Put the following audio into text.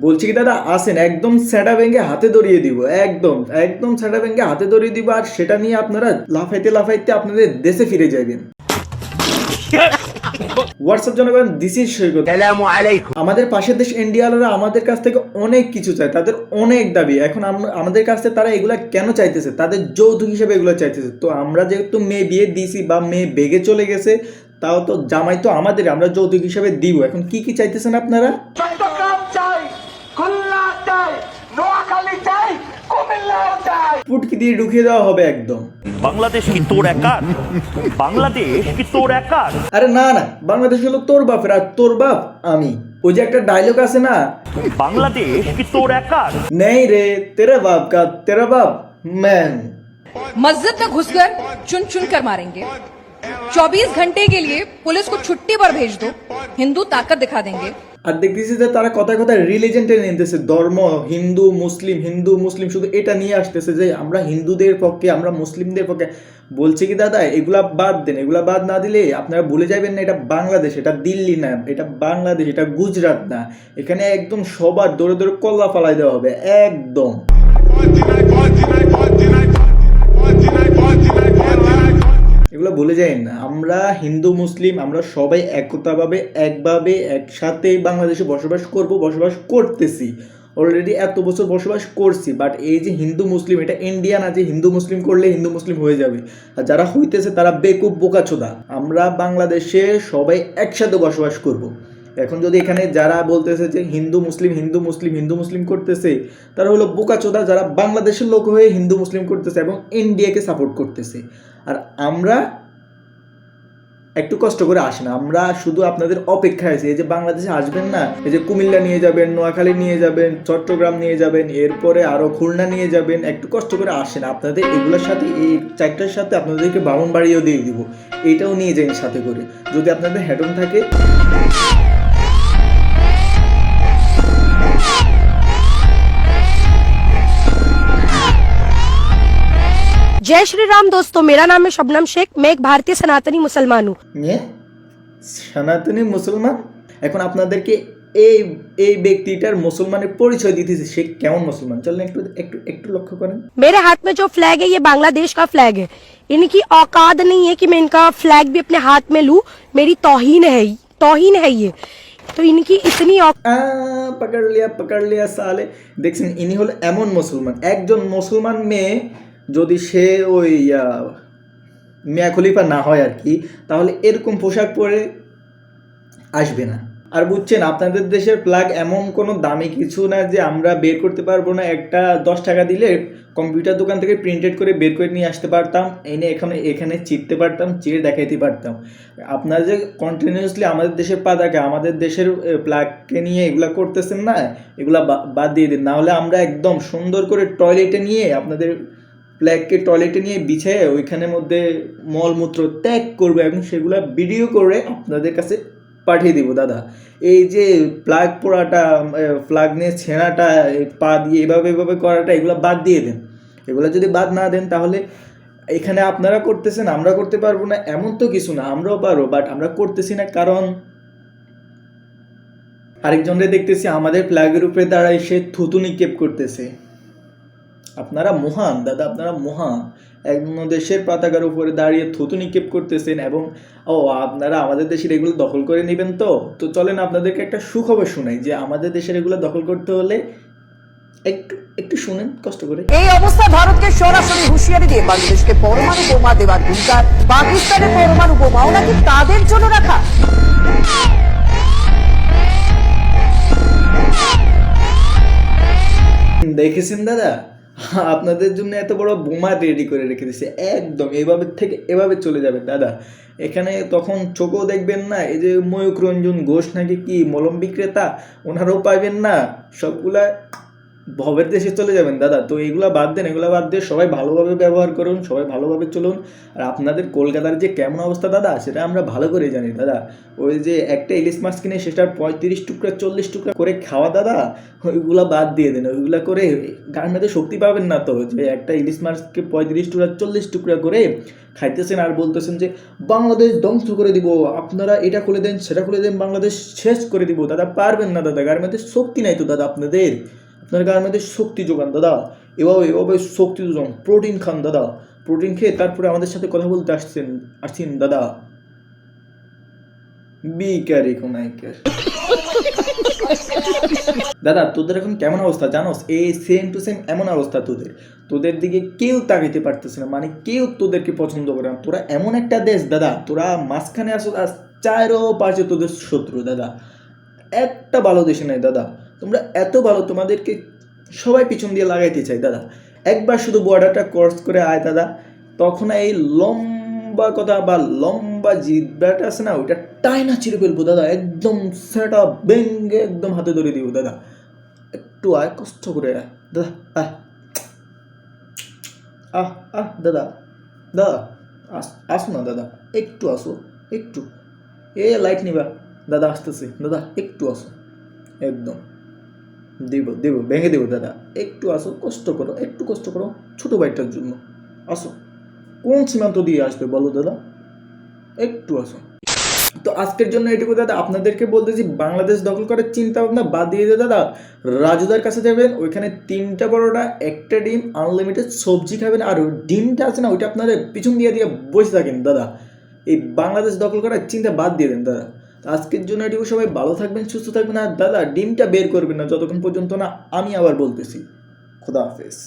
বলছি কি দাদা আসেন একদম স্যাটা ভেঙে হাতে ধরিয়ে দিব একদম একদম স্যাটা ভেঙে হাতে ধরিয়ে দিব আর সেটা নিয়ে আপনারা লাফাইতে লাফাইতে আপনাদের দেশে ফিরে যাবেন। হোয়াটসঅ্যাপ জনগণ দিস ইজ সৈকত। আমাদের পাশের দেশ ইন্ডিয়ালরা আমাদের কাছ থেকে অনেক কিছু চায় তাদের অনেক দাবি। এখন আম- আমাদের কাছ থেকে তারা এগুলা কেন চাইতেছে? তাদের যৌতুক হিসেবে এগুলো চাইতেছে। তো আমরা যেহেতু মেয়ে বিয়ে দিয়েছি বা মেয়ে বেগে চলে গেছে তাও তো জামাই তো আমাদের আমরা যৌতুক হিসেবে দিব। এখন কি কি চাইতেছেন আপনারা? পুটকি দিয়ে ঢুকিয়ে দেওয়া হবে একদম বাংলাদেশ কি তোর একার বাংলাদেশ কি তোর একার আরে না না বাংলাদেশ হলো তোর বাপের আর তোর বাপ আমি ওই যে একটা ডায়লগ আছে না বাংলাদেশ কি তোর একার নেই রে তেরা বাপ কা তেরা বাপ ম্যান मस्जिद में घुसकर चुन चुन कर मारेंगे 24 घंटे के लिए पुलिस को छुट्टी पर भेज दो हिंदू ताकत दिखा देंगे আর দেখতেছি যে তারা কথায় কথায় রিলিজেন টেনে নিতেছে, ধর্ম, হিন্দু, মুসলিম হিন্দু, মুসলিম, শুধু এটা নিয়ে আসতেছে যে আমরা হিন্দুদের পক্ষে, আমরা মুসলিমদের পক্ষে। বলছি কি, দাদা, এগুলা বাদ দেন, এগুলা বাদ না দিলে আপনারা ভুলে যাবেন না, এটা বাংলাদেশ, এটা দিল্লি না, এটা বাংলাদেশ, এটা গুজরাট না। এখানে একদম সবার দৌড়ে দৌড়ে কল্লা ফালাই দেওয়া হবে, একদম। এগুলো বলে যাই না। আমরা হিন্দু, মুসলিম, আমরা সবাই একতাভাবে, একভাবে, একসাথে বাংলাদেশে বসবাস করব, বসবাস করতেছি। অলরেডি এত বছর বসবাস করছি বাট এই যে হিন্দু, মুসলিম, এটা ইন্ডিয়ান আছে হিন্দু, মুসলিম করলে হিন্দু, মুসলিম হয়ে যাবে। আর যারা হইতেছে তারা বেকুব বোকাচোদা। আমরা বাংলাদেশে সবাই একসাথে বসবাস করব। এখন যদি এখানে যারা বলতেছে যে হিন্দু, মুসলিম হিন্দু মুসলিম হিন্দু, মুসলিম করতেছে, তারা হলো বোকাচোদা যারা বাংলাদেশের লোক হয়ে হিন্দু, মুসলিম করতেছে এবং ইন্ডিয়াকে সাপোর্ট করতেছে। আর আমরা একটু কষ্ট করে আসেন আমরা শুধু আপনাদের অপেক্ষায় আছি। এই যে বাংলাদেশে আসবেন না, এই যে কুমিল্লা নিয়ে যাবেন, নোয়াখালী নিয়ে যাবেন, চট্টগ্রাম নিয়ে যাবেন, এরপরে আরও খুলনা নিয়ে যাবেন, একটু কষ্ট করে আসেন। আপনাদের এগুলোর সাথে, এই চারটার সাথে আপনাদেরকে বামন বাড়িও দিয়ে দিব। এটাও নিয়ে যান সাথে করে। যদি আপনাদের হেডফোন থাকে जय श्री राम दोस्तों मेरा नाम है शबनम शेख मैं एक भारतीय सनातनी मुसलमान हूँ নিয়ে সনাতনী মুসলমান এখন আপনাদেরকে এই এই ব্যক্তিটার মুসলমানের পরিচয় দিতেছে সে কেমন মুসলমান চলেন একটু একটু একটু লক্ষ্য করেন मेरे हाथ में जो फ्लैग है ये बांग्लादेश का फ्लैग है इनकी औकात नहीं है कि मैं इनका फ्लैग भी अपने हाथ में लूं मेरी तौहीन है तौहीन है ये तो इनकी इतनी औक- আহ, পাকড় লিয়া পাকড় লিয়া সালে দেখছেন ইনি হলো এমন মুসলমান একজন মুসলমান মেয়ে যদি সে ওই মিয়া খলিফা না হয় আর কি, তাহলে এরকম পোশাক পরে আসবে না। আর বুঝছেন, আপনাদের দেশের প্লাগ এমন কোনো দামি কিছু না যে আমরা বের করতে পারব না। একটা দশ টাকা দিলে কম্পিউটার দোকান থেকে প্রিন্টেড করে বের করে নিয়ে আসতে পারতাম, এনে এখানে এখানে চিপতে পারতাম চিড়ে দেখাইতে পারতাম। আপনারা যে কন্টিনিউয়াসলি আমাদের দেশের পাতাকে আমাদের দেশের প্লাগকে নিয়ে এগুলা করতেছেন না, এগুলা বাদ দিয়ে দিন। নাহলে আমরা একদম সুন্দর করে টয়লেটে নিয়ে আপনাদের প্ল্যাগকে টয়লেটে নিয়ে বিছিয়ে ওইখানের মধ্যে মলমূত্র ত্যাগ করবে এবং সেগুলা ভিডিও করে আপনাদের কাছে পাঠিয়ে দিব, দাদা। এই যে প্লাগ পোড়াটা প্লাগ নিয়ে ছেঁড়াটা পা দিয়ে এভাবে এভাবে করাটা, এগুলো বাদ দিয়ে দেন। এগুলো যদি বাদ না দেন, তাহলে এখানে আপনারা করতেছেন, আমরা করতে পারব না, এমন তো কিছু না, আমরাও পারব বাট আমরা করতেছি না, কারণ আরেকজনরে দেখতেছি আমাদের প্লাগের উপরে দাঁড়ায় সে থুতু নিক্ষেপ করতেছে। আপনারা মহান দাদা আপনারা মহান। অন্য দেশের পতাকার উপরে দাঁড়িয়ে থুতু নিক্ষেপ করতেছেন এবং ও আপনারা আমাদের দেশের এগুলো দখল করে নেবেন তো? তো চলেন আপনাদেরকে একটা সুখবর শোনাই যে আমাদের দেশের এগুলো দখল করতে হলে একটু একটু শুনেন কষ্ট করে। এই অবস্থা ভারতকে সরাসরি হুঁশিয়ারি দিয়ে বাংলাদেশকে পরমাণু বোমা দেওয়ার হুঙ্কার পাকিস্তানের পরমাণু বোমাও নাকি তাদের জন্য রাখা? দেখেছেন দাদা? আপনাদের জন্য এত বড় বোমা রেডি করে রেখে দিছে। একদম, এভাবে থেকে, এভাবে চলে যাবে, দাদা। এখানে তখন চোখও দেখবেন না, এই যে ময়ূক রঞ্জন ঘোষ নাকি কি মলম বিক্রেতা? ওনারাও পাইবেন না। সবগুলা ভবের দেশে চলে যাবেন, দাদা। তো এগুলা বাদ দেন, এগুলা বাদ দিয়ে সবাই ভালোভাবে ব্যবহার করুন, সবাই ভালোভাবে চলুন। আর আপনাদের কলকাতার যে কেমন অবস্থা, দাদা, সেটা আমরা ভালো করে জানি, দাদা। ওই যে একটা ইলিশ মাছ কিনে সেটার পঁয়ত্রিশ টুকরা, চল্লিশ টুকরা করে খাওয়া, দাদা, ওইগুলা বাদ দিয়ে দেন। ওইগুলো করে মধ্যে শক্তি পাবেন না তো, যে একটা ইলিশ মাছকে পঁয়ত্রিশ টুকরা, চল্লিশ টুকরা করে খাইতেছেন আর বলতেছেন যে, বাংলাদেশ ধ্বংস করে দিব, আপনারা এটা খুলে দেন, সেটা খুলে দেন, বাংলাদেশ শেষ করে দিব। দাদা, পারবেন না, দাদা গায়ের মধ্যে শক্তি নাই তো, দাদা, আপনাদের। আপনার গায়ের মধ্যে শক্তি যোগান, দাদা। এভাবে এভাবে শক্তি যোগান। প্রোটিন খান, দাদা। প্রোটিন খেয়ে তারপরে আমাদের সাথে কথা বলতে আসছেন আসছেন, দাদা। বিকারি কোনাইকার দাদা, তোদের এখন কেমন অবস্থা জানোস? এই সেম টু সেম এমন অবস্থা তোদের। তোদের দিকে কেউ তাকাইতে পারতেছে না। মানে কেউ তোদেরকে পছন্দ করে না। তোরা এমন একটা দেশ, দাদা। তোরা মাঝখানে আসো চারও পাশে তোদের শত্রু, দাদা। একটা ভালো দেশে নাই, দাদা। তোমরা এত ভালো, তোমাদেরকে সবাই পিছন দিয়ে লাগাইতে চাই, দাদা। একবার শুধু বর্ডারটা ক্রস করে আয়, দাদা। তখন এই লম্বা কথা বা লম্বা জিব্বাটা আছে না, ওইটা টাইনা ছিঁড়ে ফেলব, দাদা। একদম সেটা বেঙ্গে একদম হাতে ধরে দিব, দাদা। একটু আয়, কষ্ট করে আয়, দাদা। আয়। আহ আহ, দাদা। দাদা, আস, আসো না, দাদা। একটু আসো, একটু। এ লাইট নিবা। দাদা, আসতেছে। দাদা, একটু আসো। একদম। দেব দেব, ভেঙে দেবো, দাদা। একটু আসো, কষ্ট করো, একটু কষ্ট করো, ছোটো ভাইটার জন্য। আসো। কোন সীমান্ত দিয়ে আসবে বলো, দাদা? একটু আসো। তো আজকের জন্য এটুকু, দাদা। আপনাদেরকে বলতেছি, বাংলাদেশ দখল করার চিন্তা ভাবনা বাদ দিয়ে দিয়ে দাদা। রাজুদার কাছে যাবেন, ওইখানে তিনটা বড়টা একটা ডিম আনলিমিটেড সবজি খাবেন, আর ডিমটা আছে না, ওইটা আপনাদের পিছন দিয়ে দিয়ে বসে থাকেন, দাদা। এই বাংলাদেশ দখল করার চিন্তা বাদ দিয়ে দেন, দাদা। আজকের জন্য এটুকু সবাই ভালো থাকবেন, সুস্থ থাকবেন, আর দাদা, ডিমটা বের করবেন না, যতক্ষণ পর্যন্ত না আমি আবার বলতেছি। খোদা হাফেজ।